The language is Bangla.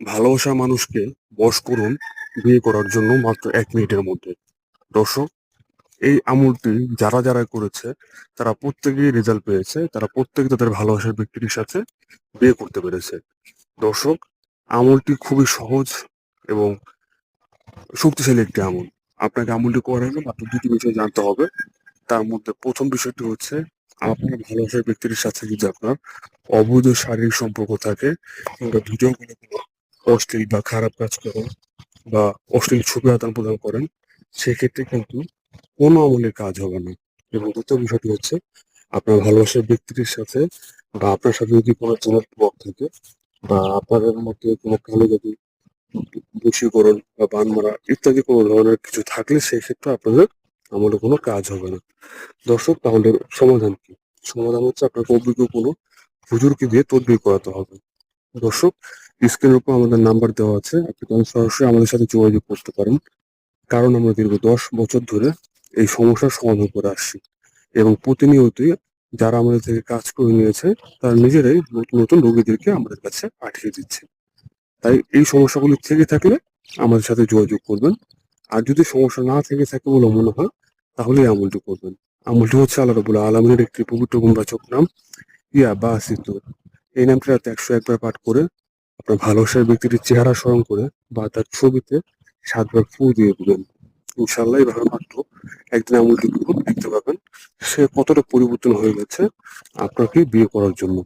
ভালোবাসা মানুষকে বশ করুন, বিয়ে করার জন্য মাত্র এক মিনিটের মধ্যে। দর্শক, এই আমলটি যারা যারা করেছে, তারা প্রত্যেকেই রেজাল্ট পেয়েছে, তারা প্রত্যেকে তাদের ভালোবাসার ব্যক্তির সাথে বিয়ে করতে পেরেছে। দর্শক, আমলটি খুবই সহজ এবং শক্তিশালী একটি আমল। আপনাকে আমলটি করার আগে মাত্র দুটি বিষয় জানতে হবে। তার মধ্যে প্রথম বিষয়টি হচ্ছে, আপনার ভালোবাসার ব্যক্তির সাথে যদি আপনার অবৈধ শারীরিক সম্পর্ক থাকে, কিংবা ভিডিও কোনো অশ্লীল বা খারাপ কাজ করেন বা অশ্লীল ছবি আদান প্রদান করেন, সেক্ষেত্রে কিন্তু কোনো আমলের কাজ হবে না। এবং দ্বিতীয় বিষয়টি হচ্ছে, আপনার ভালোবাসার ব্যক্তির সাথে বা আপনার সাথে যদি কোনো চুনার ব্লক থাকে বা আপনাদের মধ্যে কোনো কালো যদি বশীকরণ বা বান মারা ইত্যাদি কোনো ধরনের কিছু থাকলে সেই ক্ষেত্রে আপনাদের আমলে কোনো কাজ হবে না। দর্শক, তাহলে সমাধান কি? সমাধান হচ্ছে আপনাকে অভিজ্ঞ কোনো হুজুরকে দিয়ে তদবির করাতে হবে। দর্শক স্ক্রিনের উপর আমাদের নাম্বার দেওয়া আছে। আপনি তখন সরাসরি আমাদের সাথে যোগাযোগ করতে পারেন। কারণ আমরা দীর্ঘ দশ বছর ধরে এই সমস্যার সমাধান করে আসছি। এবং প্রতিনিয়তই যারা আমাদের থেকে কাজ করে নিয়েছে, তারা নিজেরাই নতুন নতুন রোগীদেরকে আমাদের কাছে পাঠিয়ে দিচ্ছে। তাই এই সমস্যাগুলি থেকে থাকলে আমাদের সাথে যোগাযোগ করবেন। আর যদি সমস্যা না থেকে থাকে বলে মনে হয়, তাহলে আমলটি করবেন। আমলটি হচ্ছে আল্লাহ রবুল্লা আলমিনের একটি পবিত্র গুণবাচক নাম ইয়া বা আসিত এই নামটি রাতে একশো একবার পাঠ করে ভালোবাসার ব্যক্তিটির চেহারা স্মরণ করে বা তার ছবিতে সাতবার ফু দিয়ে দিবেন। ইনশাল্লাহ এভাবে মাত্র একদিন আমলটি দেখুন দেখতে পাবেন সে কতটা পরিবর্তন হয়ে গেছে আপনাকে বিয়ে করার জন্য।